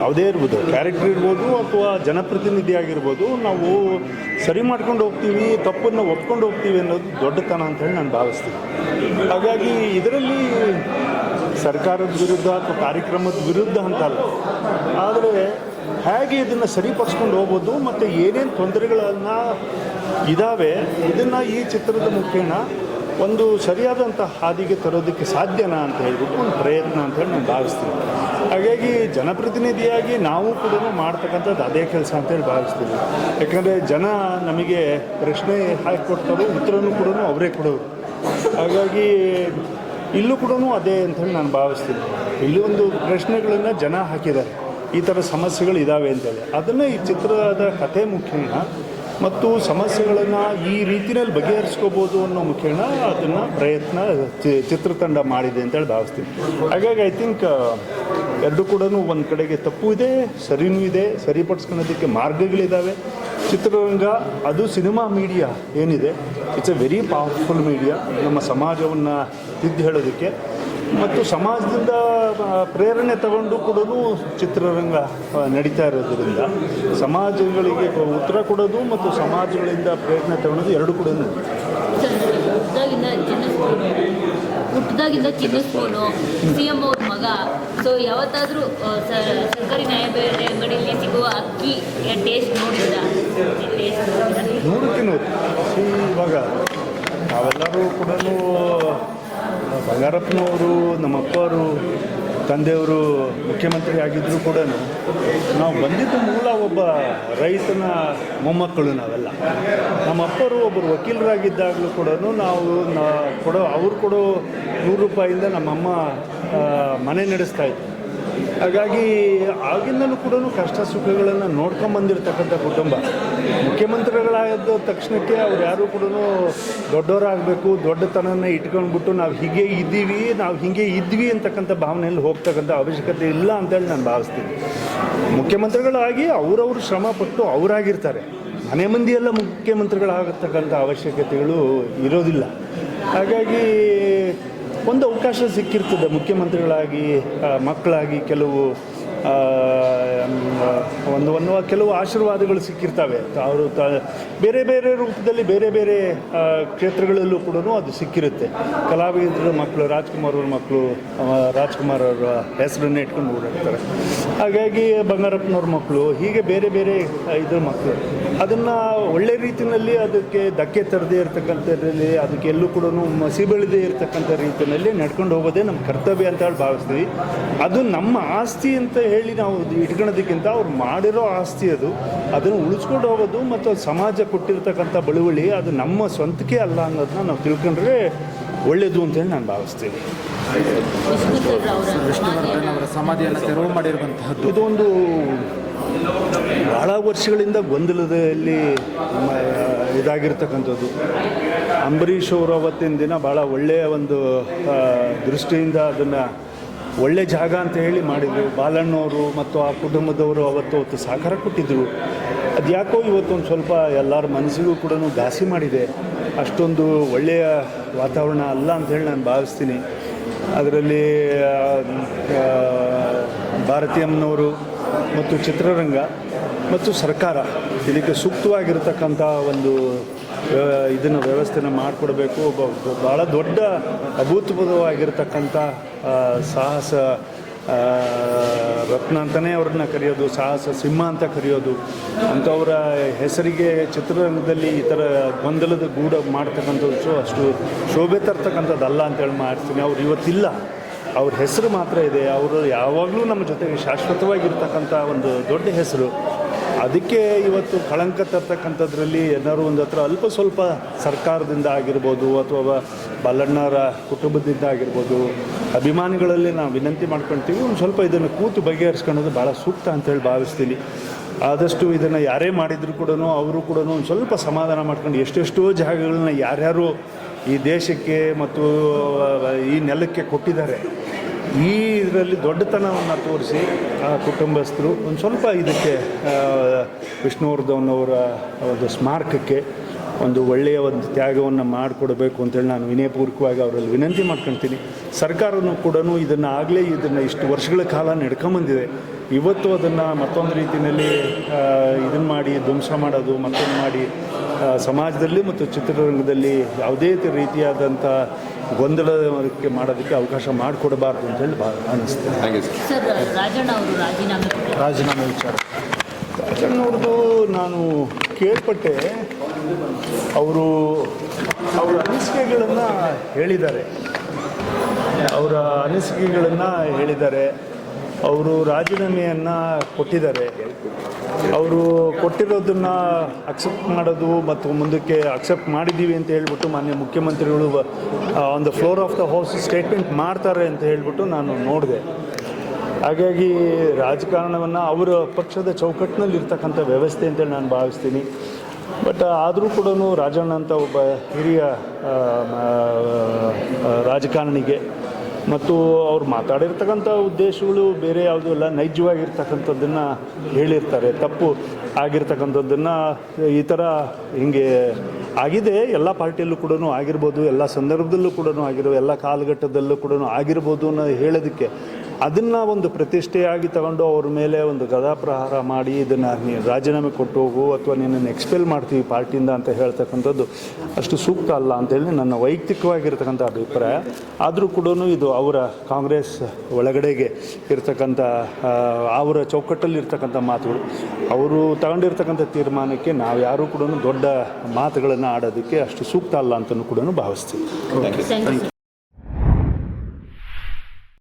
ಯಾವುದೇ ಇರ್ಬೋದು. ಕ್ಯಾರೆಕ್ಟರ್ ಇರ್ಬೋದು ಅಥವಾ ಜನಪ್ರತಿನಿಧಿ ಆಗಿರ್ಬೋದು ನಾವು ಸರಿ ಮಾಡ್ಕೊಂಡು ಹೋಗ್ತೀವಿ, ತಪ್ಪನ್ನು ಒಪ್ಕೊಂಡು ಹೋಗ್ತೀವಿ ಅನ್ನೋದು ದೊಡ್ಡತನ ಅಂತ ಹೇಳಿ ನಾನು ಭಾವಿಸ್ತೀನಿ. ಹಾಗಾಗಿ ಇದರಲ್ಲಿ ಸರ್ಕಾರದ ವಿರುದ್ಧ ಅಥವಾ ಕಾರ್ಯಕ್ರಮದ ವಿರುದ್ಧ ಅಂತಲ್ಲ, ಆದರೆ ಹೇಗೆ ಇದನ್ನು ಸರಿಪಡಿಸ್ಕೊಂಡು ಹೋಗ್ಬೋದು ಮತ್ತು ಏನೇನು ತೊಂದರೆಗಳನ್ನು ಇದ್ದಾವೆ ಇದನ್ನು ಈ ಚಿತ್ರದ ಮುಖೇನ ಒಂದು ಸರಿಯಾದಂಥ ಹಾದಿಗೆ ತರೋದಕ್ಕೆ ಸಾಧ್ಯನಾ ಅಂತ ಹೇಳ್ಬಿಟ್ಟು ಒಂದು ಪ್ರಯತ್ನ ಅಂತ ಹೇಳಿ ನಾನು ಭಾವಿಸ್ತೀನಿ. ಹಾಗಾಗಿ ಜನಪ್ರತಿನಿಧಿಯಾಗಿ ನಾವು ಕೂಡ ಮಾಡ್ತಕ್ಕಂಥದ್ದು ಅದೇ ಕೆಲಸ ಅಂತೇಳಿ ಭಾವಿಸ್ತೀವಿ. ಯಾಕಂದರೆ ಜನ ನಮಗೆ ಪ್ರಶ್ನೆ ಹಾಕಿ ಕೊಡ್ತಾರೆ ಉತ್ತರನೂ ಕೂಡ ಅವರೇ ಕೊಡೋರು. ಹಾಗಾಗಿ ಇಲ್ಲೂ ಕೂಡ ಅದೇ ಅಂತೇಳಿ ನಾನು ಭಾವಿಸ್ತೀನಿ. ಇಲ್ಲಿ ಒಂದು ಪ್ರಶ್ನೆಗಳನ್ನು ಜನ ಹಾಕಿದ್ದಾರೆ. ಈ ಥರ ಸಮಸ್ಯೆಗಳು ಇದ್ದಾವೆ ಅಂತೇಳಿ. ಅದನ್ನು ಈ ಚಿತ್ರದ ಕಥೆ ಮುಖ್ಯನ ಮತ್ತು ಸಮಸ್ಯೆಗಳನ್ನು ಈ ರೀತಿಯಲ್ಲಿ ಬಗೆಹರಿಸ್ಕೋಬೋದು ಅನ್ನೋ ಮುಖೇನ ಅದನ್ನು ಪ್ರಯತ್ನ ಚಿತ್ರತಂಡ ಮಾಡಿದೆ ಅಂತೇಳಿ ಭಾವಿಸ್ತೀನಿ. ಹಾಗಾಗಿ ಐ ಥಿಂಕ್ ಎರಡು ಕೂಡ ಒಂದು ಕಡೆಗೆ ತಪ್ಪು ಇದೆ, ಸರಿನೂ ಇದೆ, ಸರಿಪಡಿಸ್ಕೊಳ್ಳೋದಕ್ಕೆ ಮಾರ್ಗಗಳಿದ್ದಾವೆ ಚಿತ್ರರಂಗ, ಅದು ಸಿನಿಮಾ ಮೀಡಿಯಾ ಏನಿದೆ it's a very powerful media ನಮ್ಮ ಸಮಾಜವನ್ನು ತಿದ್ದು ಹೇಳೋದಕ್ಕೆ. ಮತ್ತು ಸಮಾಜದಿಂದ ಪ್ರೇರಣೆ ತಗೊಂಡು ಕೂಡ ಚಿತ್ರರಂಗ ನಡೀತಾ ಇರೋದ್ರಿಂದ ಸಮಾಜಗಳಿಗೆ ಉತ್ತರ ಕೊಡೋದು ಮತ್ತು ಸಮಾಜಗಳಿಂದ ಪ್ರೇರಣೆ ತಗೊಳ್ಳೋದು ಎರಡು ಕೂಡ ಹುಟ್ಟದಾಗಿಂದ ಚಿನ್ನ ಸಿ ಎಂ ಅವ್ರ ಮಗ ಸೊ ಯಾವತ್ತಾದರೂ ಸರ್ಕಾರಿ ನ್ಯಾಯಬೆಲೆ ಅಂಗಡಿಯಲ್ಲಿ ಸಿಗುವ ಅಕ್ಕಿ ಟೇಸ್ಟ್ ನೋಡಿದ್ರ? ನೋಡುತ್ತೀನಿ ಇವಾಗ ನಾವೆಲ್ಲರೂ ಕೂಡ ಬಂಗಾರಪ್ಪನವರು ನಮ್ಮ ಅಪ್ಪವರು ತಂದೆಯವರು, ಮುಖ್ಯಮಂತ್ರಿ ಆಗಿದ್ದರೂ ಕೂಡ ನಾವು ಬಂದಿದ್ದು ಮೂಲ ಒಬ್ಬ ರೈತನ ಮೊಮ್ಮಕ್ಕಳು ನಾವೆಲ್ಲ. ನಮ್ಮ ಅಪ್ಪರು ಒಬ್ಬರು ವಕೀಲರಾಗಿದ್ದಾಗಲೂ ಕೂಡ ನಾವು ಕೊಡೋ, ಅವ್ರು ಕೊಡೋ ನೂರು ರೂಪಾಯಿಂದ ನಮ್ಮಮ್ಮ ಮನೆ ನಡೆಸ್ತಾ ಇತ್ತು ಹಾಗಾಗಿ ಆಗಿಂದಲೂ ಕೂಡ ಕಷ್ಟ ಸುಖಗಳನ್ನು ನೋಡ್ಕೊಂಬಂದಿರ್ತಕ್ಕಂಥ ಕುಟುಂಬ. ಮುಖ್ಯಮಂತ್ರಿಗಳಾದ ತಕ್ಷಣಕ್ಕೆ ಅವ್ರು ಯಾರು ಕೂಡ ದೊಡ್ಡವರಾಗಬೇಕು, ದೊಡ್ಡತನನ ಇಟ್ಕೊಂಡ್ಬಿಟ್ಟು ನಾವು ಹೀಗೆ ಇದ್ದೀವಿ, ನಾವು ಹೀಗೆ ಇದ್ವಿ ಅಂತಕ್ಕಂಥ ಭಾವನೆಯಲ್ಲಿ ಹೋಗ್ತಕ್ಕಂಥ ಅವಶ್ಯಕತೆ ಇಲ್ಲ ಅಂತೇಳಿ ನಾನು ಭಾವಿಸ್ತೀನಿ. ಮುಖ್ಯಮಂತ್ರಿಗಳಾಗಿ ಅವರವರು ಶ್ರಮಪಟ್ಟು ಅವರಾಗಿರ್ತಾರೆ. ಮನೆ ಮಂದಿಯೆಲ್ಲ ಮುಖ್ಯಮಂತ್ರಿಗಳಾಗತಕ್ಕಂಥ ಅವಶ್ಯಕತೆಗಳು ಇರೋದಿಲ್ಲ. ಹಾಗಾಗಿ ಒಂದು ಅವಕಾಶ ಸಿಕ್ಕಿರ್ತದೆ ಮುಖ್ಯಮಂತ್ರಿಗಳಾಗಿ ಮಕ್ಕಳಾಗಿ ಕೆಲವು ಒಂದು ಒಂದು ಕೆಲವು ಆಶೀರ್ವಾದಗಳು ಸಿಕ್ಕಿರ್ತವೆ. ಅವರು ತ ಬೇರೆ ಬೇರೆ ರೂಪದಲ್ಲಿ ಬೇರೆ ಬೇರೆ ಕ್ಷೇತ್ರಗಳಲ್ಲೂ ಕೂಡ ಅದು ಸಿಕ್ಕಿರುತ್ತೆ. ಕಲಾವಿದರ ಮಕ್ಕಳು, ರಾಜ್ಕುಮಾರ್ ಅವ್ರ ಮಕ್ಕಳು ರಾಜ್ಕುಮಾರ್ ಅವರ ಹೆಸರನ್ನ ಇಟ್ಕೊಂಡು ಓಡಾಡ್ತಾರೆ. ಹಾಗಾಗಿ ಬಂಗಾರಪ್ಪನವ್ರ ಮಕ್ಕಳು, ಹೀಗೆ ಬೇರೆ ಬೇರೆ ಇದ್ರ ಮಕ್ಕಳು. ಅದನ್ನು ಒಳ್ಳೆ ರೀತಿಯಲ್ಲಿ ಅದಕ್ಕೆ ಧಕ್ಕೆ ತರದೇ ಇರತಕ್ಕಂಥದ್ರಲ್ಲಿ, ಅದಕ್ಕೆ ಎಲ್ಲೂ ಕೂಡ ಮಸಿ ಬೆಳೆದೇ ಇರತಕ್ಕಂಥ ರೀತಿಯಲ್ಲಿ ನಡ್ಕೊಂಡು ಹೋಗೋದೇ ನಮ್ಮ ಕರ್ತವ್ಯ ಅಂತ ಹೇಳಿ ಭಾವಿಸ್ತೀವಿ. ಅದು ನಮ್ಮ ಆಸ್ತಿ ಅಂತ ಹೇಳಿ ನಾವು ಇಟ್ಕೊಳ್ಳೋದಕ್ಕಿಂತ ಅವ್ರು ಮಾಡಿರೋ ಆಸ್ತಿ ಅದು. ಅದನ್ನು ಉಳಿಸ್ಕೊಂಡು ಹೋಗೋದು ಮತ್ತು ಸಮಾಜ ಕೊಟ್ಟಿರ್ತಕ್ಕಂಥ ಬಳುವಳಿ ಅದು ನಮ್ಮ ಸ್ವಂತಕ್ಕೆ ಅಲ್ಲ ಅನ್ನೋದನ್ನ ನಾವು ತಿಳ್ಕೊಂಡ್ರೆ ಒಳ್ಳೆಯದು ಅಂತೇಳಿ ನಾನು ಭಾವಿಸ್ತೀನಿ. ವಿಷ್ಣುವರ್ಧನ್ ಅವರ ಸಮಾಧಿಯನ್ನು ತೆರವು ಮಾಡಿರುವಂತಹದ್ದು. ಇದು ಒಂದು ಭಾಳ ವರ್ಷಗಳಿಂದ ಗೊಂದಲದಲ್ಲಿ ನಮ್ಮ ಇದಾಗಿರ್ತಕ್ಕಂಥದ್ದು. ಅಂಬರೀಷ್ ಅವರು ಅವತ್ತಿನ ದಿನ ಭಾಳ ಒಳ್ಳೆಯ ಒಂದು ದೃಷ್ಟಿಯಿಂದ ಅದನ್ನು ಒಳ್ಳೆ ಜಾಗ ಅಂತ ಹೇಳಿ ಮಾಡಿದರು. ಬಾಲಣ್ಣವರು ಮತ್ತು ಆ ಕುಟುಂಬದವರು ಅವತ್ತು ಅವತ್ತು ಸಹಕಾರ ಕೊಟ್ಟಿದ್ದರು ಅದು ಯಾಕೋ ಇವತ್ತೊಂದು ಸ್ವಲ್ಪ ಎಲ್ಲರ ಮನಸ್ಸಿಗೂ ಕೂಡ ಘಾಸಿ ಮಾಡಿದೆ. ಅಷ್ಟೊಂದು ಒಳ್ಳೆಯ ವಾತಾವರಣ ಅಲ್ಲ ಅಂತ ಹೇಳಿ ನಾನು ಭಾವಿಸ್ತೀನಿ. ಅದರಲ್ಲಿ ಭಾರತೀಯಮ್ಮನವರು ಮತ್ತು ಚಿತ್ರರಂಗ ಮತ್ತು ಸರ್ಕಾರ ಇದಕ್ಕೆ ಸೂಕ್ತವಾಗಿರತಕ್ಕಂಥ ಒಂದು ಇದನ್ನು ವ್ಯವಸ್ಥೆನ ಮಾಡಿಕೊಡಬೇಕು. ಭಾಳ ದೊಡ್ಡ ಅಭೂತಪೂರ್ವವಾಗಿರ್ತಕ್ಕಂಥ ಸಾಹಸ ರತ್ನ ಅಂತಲೇ ಅವ್ರನ್ನ ಕರೆಯೋದು, ಸಾಹಸ ಸಿಂಹ ಅಂತ ಕರೆಯೋದು. ಅಂಥವರ ಹೆಸರಿಗೆ ಚಿತ್ರರಂಗದಲ್ಲಿ ಈ ಥರ ಗೊಂದಲದ ಗೂಡ ಮಾಡ್ತಕ್ಕಂಥದ್ದು ಅಷ್ಟು ಶೋಭೆ ತರ್ತಕ್ಕಂಥದ್ದಲ್ಲ ಅಂತೇಳಿ ಮಾಡ್ತೀನಿ. ಅವ್ರು ಇವತ್ತಿಲ್ಲ. ಅವ್ರ ಹೆಸರು ಮಾತ್ರ ಇದೆ. ಅವರು ಯಾವಾಗಲೂ ನಮ್ಮ ಜೊತೆಗೆ ಶಾಶ್ವತವಾಗಿರ್ತಕ್ಕಂಥ ಒಂದು ದೊಡ್ಡ ಹೆಸರು. ಅದಕ್ಕೆ ಇವತ್ತು ಕಳಂಕ ತರ್ತಕ್ಕಂಥದ್ರಲ್ಲಿ ಏನಾದ್ರು ಒಂದು ಹತ್ರ ಅಲ್ಪ ಸ್ವಲ್ಪ ಸರ್ಕಾರದಿಂದ ಆಗಿರ್ಬೋದು ಅಥವಾ ಬಲ್ಲಣ್ಣರ ಕುಟುಂಬದಿಂದ ಆಗಿರ್ಬೋದು ಅಭಿಮಾನಿಗಳಲ್ಲಿ ನಾವು ವಿನಂತಿ ಮಾಡ್ಕೊಳ್ತೀವಿ ಒಂದು ಸ್ವಲ್ಪ ಇದನ್ನು ಕೂತು ಬಗೆಹರಿಸ್ಕೊಳ್ಳೋದು ಭಾಳ ಸೂಕ್ತ ಅಂತೇಳಿ ಭಾವಿಸ್ತೀನಿ. ಆದಷ್ಟು ಇದನ್ನು ಯಾರೇ ಮಾಡಿದರೂ ಕೂಡ ಅವರು ಕೂಡ ಒಂದು ಸ್ವಲ್ಪ ಸಮಾಧಾನ ಮಾಡ್ಕೊಂಡು ಎಷ್ಟೆಷ್ಟೋ ಜಾಗಗಳನ್ನ ಯಾರ್ಯಾರು ಈ ದೇಶಕ್ಕೆ ಮತ್ತು ಈ ನೆಲಕ್ಕೆ ಕೊಟ್ಟಿದ್ದಾರೆ. ಈ ಇದರಲ್ಲಿ ದೊಡ್ಡತನವನ್ನು ತೋರಿಸಿ ಆ ಕುಟುಂಬಸ್ಥರು ಒಂದು ಸ್ವಲ್ಪ ಇದಕ್ಕೆ ವಿಷ್ಣುವರ್ಧವನವರ ಒಂದು ಸ್ಮಾರಕಕ್ಕೆ ಒಂದು ಒಳ್ಳೆಯ ಒಂದು ತ್ಯಾಗವನ್ನು ಮಾಡಿಕೊಡಬೇಕು ಅಂತೇಳಿ ನಾನು ವಿನಯಪೂರ್ವಕವಾಗಿ ಅವರಲ್ಲಿ ವಿನಂತಿ ಮಾಡ್ಕೊಳ್ತೀನಿ ಸರ್ಕಾರನೂ ಕೂಡ ಇದನ್ನು ಆಗಲೇ ಇದನ್ನು ಇಷ್ಟು ವರ್ಷಗಳ ಕಾಲ ನಡ್ಕೊಂಬಂದಿದೆ. ಇವತ್ತು ಅದನ್ನು ಮತ್ತೊಂದು ರೀತಿಯಲ್ಲಿ ಇದನ್ನು ಮಾಡಿ, ಧ್ವಂಸ ಮಾಡೋದು, ಮತ್ತೊಂದು ಮಾಡಿ ಸಮಾಜದಲ್ಲಿ ಮತ್ತು ಚಿತ್ರರಂಗದಲ್ಲಿ ಯಾವುದೇ ರೀತಿಯಾದಂಥ ಗೊಂದಲಕ್ಕೆ ಮಾಡೋದಕ್ಕೆ ಅವಕಾಶ ಮಾಡಿಕೊಡಬಾರ್ದು ಅಂತ ಹೇಳಿ ಅನ್ನಿಸ್ತೇನೆ ಥ್ಯಾಂಕ್ ಯು ಸರ್. ರಾಜಣ್ಣ ಅವರು. ರಾಜೀನಾಮೆ ವಿಚಾರ. ರಾಜಣ್ಣವ್ರದ್ದು ನಾನು ಕೇಳ್ಪಟ್ಟೆ. ಅವರು ಅವರ ಅನಿಸಿಕೆಗಳನ್ನು ಹೇಳಿದ್ದಾರೆ. ಅವರ ಅನಿಸಿಕೆಗಳನ್ನು ಹೇಳಿದ್ದಾರೆ. ಅವರು ರಾಜೀನಾಮೆಯನ್ನು ಕೊಟ್ಟಿದ್ದಾರೆ. ಅವರು ಕೊಟ್ಟಿರೋದನ್ನ ಅಕ್ಸೆಪ್ಟ್ ಮಾಡೋದು ಮತ್ತು ಮುಂದಕ್ಕೆ ಅಕ್ಸೆಪ್ಟ್ ಮಾಡಿದ್ದೀವಿ ಅಂತ ಹೇಳ್ಬಿಟ್ಟು ಮಾನ್ಯ ಮುಖ್ಯಮಂತ್ರಿಗಳು on the floor of the house statement ಮಾಡ್ತಾರೆ ಅಂತ ಹೇಳಿಬಿಟ್ಟು ನಾನು ನೋಡಿದೆ. ಹಾಗಾಗಿ ರಾಜಕಾರಣವನ್ನು ಅವರ ಪಕ್ಷದ ಚೌಕಟ್ಟಿನಲ್ಲಿ ಇರ್ತಕ್ಕಂಥ ವ್ಯವಸ್ಥೆ ಅಂತೇಳಿ ನಾನು ಭಾವಿಸ್ತೀನಿ. ಬಟ್ ಆದರೂ ಕೂಡ ರಾಜಣ್ಣ ಅಂತ ಒಬ್ಬ ಹಿರಿಯ ರಾಜಕಾರಣಿಗೆ ಮತ್ತು ಅವ್ರು ಮಾತಾಡಿರ್ತಕ್ಕಂಥ ಉದ್ದೇಶಗಳು ಬೇರೆ ಯಾವುದೂ ಇಲ್ಲ. ನೈಜವಾಗಿರ್ತಕ್ಕಂಥದ್ದನ್ನು ಹೇಳಿರ್ತಾರೆ. ತಪ್ಪು ಆಗಿರ್ತಕ್ಕಂಥದ್ದನ್ನು ಈ ಥರ ಹಿಂಗೆ ಆಗಿದೆ. ಎಲ್ಲ ಪಾರ್ಟಿಯಲ್ಲೂ ಕೂಡ ಆಗಿರ್ಬೋದು. ಎಲ್ಲ ಸಂದರ್ಭದಲ್ಲೂ ಕೂಡ ಆಗಿರೋ ಎಲ್ಲ ಕಾಲಘಟ್ಟದಲ್ಲೂ ಕೂಡ ಆಗಿರ್ಬೋದು ಅನ್ನೋ ಹೇಳೋದಕ್ಕೆ ಅದನ್ನು ಒಂದು ಪ್ರತಿಷ್ಠೆಯಾಗಿ ತಗೊಂಡು ಅವ್ರ ಮೇಲೆ ಒಂದು ಗದಾಪ್ರಹಾರ ಮಾಡಿ ಇದನ್ನು ನೀನು ರಾಜೀನಾಮೆ ಕೊಟ್ಟು ಹೋಗು ಅಥವಾ ನಿನ್ನನ್ನು ಎಕ್ಸ್ಪೆಲ್ ಮಾಡ್ತೀವಿ ಪಾರ್ಟಿಯಿಂದ ಅಂತ ಹೇಳ್ತಕ್ಕಂಥದ್ದು ಅಷ್ಟು ಸೂಕ್ತ ಅಲ್ಲ ಅಂತೇಳಿ ನನ್ನ ವೈಯಕ್ತಿಕವಾಗಿರ್ತಕ್ಕಂಥ ಅಭಿಪ್ರಾಯ. ಆದರೂ ಕೂಡ ಇದು ಅವರ ಕಾಂಗ್ರೆಸ್ ಒಳಗಡೆಗೆ ಇರ್ತಕ್ಕಂಥ ಆ, ಅವರ ಚೌಕಟ್ಟಲ್ಲಿ ಇರ್ತಕ್ಕಂಥ ಮಾತುಗಳು. ಅವರು ತಗೊಂಡಿರ್ತಕ್ಕಂಥ ತೀರ್ಮಾನಕ್ಕೆ ನಾವು ಯಾರೂ ಕೂಡ ದೊಡ್ಡ ಮಾತುಗಳನ್ನು ಆಡೋದಕ್ಕೆ ಅಷ್ಟು ಸೂಕ್ತ ಅಲ್ಲ ಅಂತಲೂ ಕೂಡ ಭಾವಿಸ್ತೀವಿ.